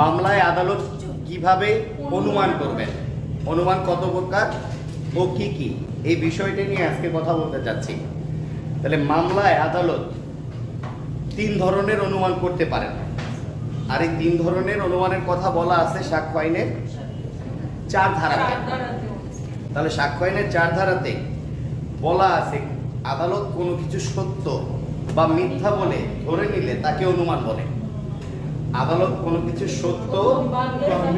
মামলায় আদালত কীভাবে অনুমান করবেন? অনুমান কত প্রকার ও কি কি? এই বিষয়টি নিয়ে আজকে কথা বলতে চাচ্ছি। তাহলে মামলায় আদালত তিন ধরনের অনুমান করতে পারেন। আর এই তিন ধরনের অনুমানের কথা বলা আছে সাক্ষ্য আইনের চার ধারাতে। তাহলে সাক্ষ্য আইনের চার ধারাতে বলা আছে, আদালত কোনো কিছু সত্য বা মিথ্যা বলে ধরে নিলে তাকে অনুমান বলে। আদালত কোনো কিছু সত্য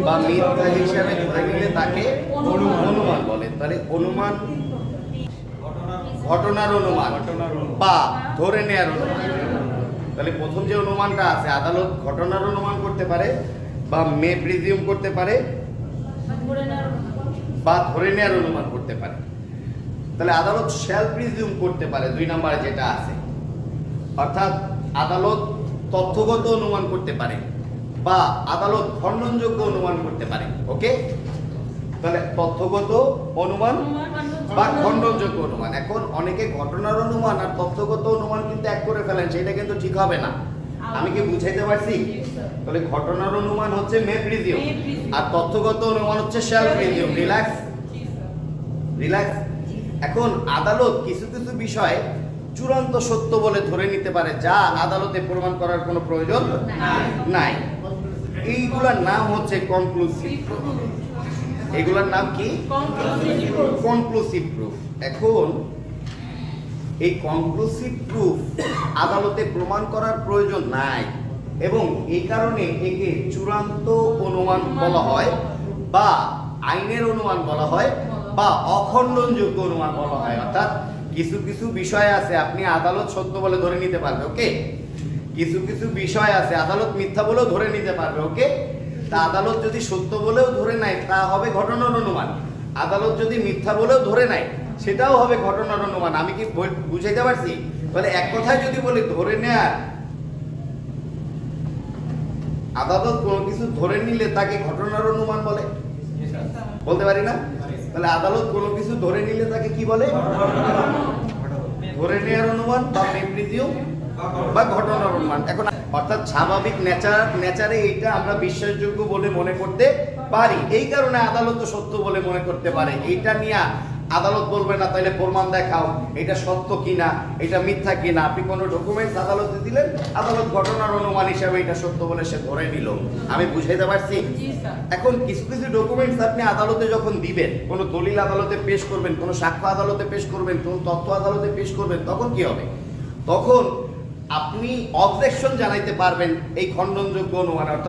বা মিথ্যা হিসাবে ধরে নিলে তাকে অনুমান। বলে। তাহলে অনুমান ঘটনার অনুমান বা ধরে নেয়ার অনুমান। তাহলে প্রথম যে অনুমানটা আছে আদালত ঘটনার অনুমান করতে পারে বা মে প্রিজিউম করতে পারে বা ধরে নেয়ার অনুমান করতে পারে। তাহলে আদালত শ্যাল প্রিজিউম করতে পারে দুই নম্বরে যেটা আছে। অর্থাৎ আদালত তথ্যগত অনুমান করতে পারে বা আদালত খণ্ডনযোগ্য অনুমান করতে পারে ওকে তাহলে তথ্যগত অনুমান বা খণ্ডনযোগ্য অনুমান। এখন অনেকে ঘটনার অনুমান আর তথ্যগত অনুমান কিন্তু এক করে ফেলেন সেটা কিন্তু ঠিক হবে না। আমি কি বুঝাইতে পারছি? তাহলে ঘটনার অনুমান হচ্ছে মে প্রিজিউম আর তথ্যগত অনুমান হচ্ছে রিল্যাক্স রিল্যাক্স এখন আদালত কিছু কিছু বিষয় চূড়ান্ত সত্য বলে ধরে নিতে পারে, যা আদালতে প্রমাণ করার কোনো প্রয়োজন নাই। এইগুলার নাম হচ্ছে কনক্লুসিভ এগুলার নাম কি? কনক্লুসিভ প্রুফ এখন, এই কনক্লুসিভ প্রুফ আদালতে প্রমাণ করার প্রয়োজন নাই এবং এই কারণে একে চূড়ান্ত অনুমান বলা হয় বা আইনের অনুমান বলা হয় বা অখণ্ডনযোগ্য অনুমান বলা হয়। অর্থাৎ কিছু কিছু বিষয় আছে, আপনি আদালত সত্য বলে ধরে নিতে পারবে, ওকে? কিছু কিছু বিষয় আছে, আদালত মিথ্যা বলেও ধরে নিতে পারবে, ওকে? তা আদালত যদি সত্য বলেও ধরে নেয়, তা হবে ঘটনার অনুমান। আদালত যদি মিথ্যা বলেও ধরে নেয়, সেটাও হবে ঘটনার অনুমান। আমি কি বুঝাইতে পারছি? তাহলে এক কথায় যদি বলি, ধরে নেয়ার আদালত কোনো কিছু ধরে নিলে তাকে ঘটনার অনুমান বলে? বলতে পারি না? তাহলে আদালত কোনো কিছু ধরে নিলে তাকে কি বলে? ধরে নেয়ার অনুমান বা বিবৃতিও বা ঘটনার অনুমান। এখন অর্থাৎ স্বাভাবিক নেচার নেচারে এইটা আমরা বিশ্বাসযোগ্য বলে মনে করতে পারি। এই কারণে আদালত সত্য বলে মনে করতে পারে। এইটা নিয়ে আদালত বলবে না তাহলে প্রমাণ দেখাও এটা সত্য কিনা এটা মিথ্যা কিনা। আপনি কোনো ডকুমেন্টস আদালতে দিলেন? আদালত ঘটনার অনুমান হিসাবে এটা সত্য বলে সে ধরে নিল। আমি বুঝাইতে পারছি? এখন কিছু কিছু ডকুমেন্টস আপনি আদালতে যখন দিবেন কোনো দলিল আদালতে পেশ করবেন কোনো সাক্ষ্য আদালতে পেশ করবেন কোনো তথ্য আদালতে পেশ করবেন তখন কি হবে? তখন আপনি অবজেকশন জানাইতে পারবেন এই খণ্ডনযোগ্য অনুমান অর্থাৎ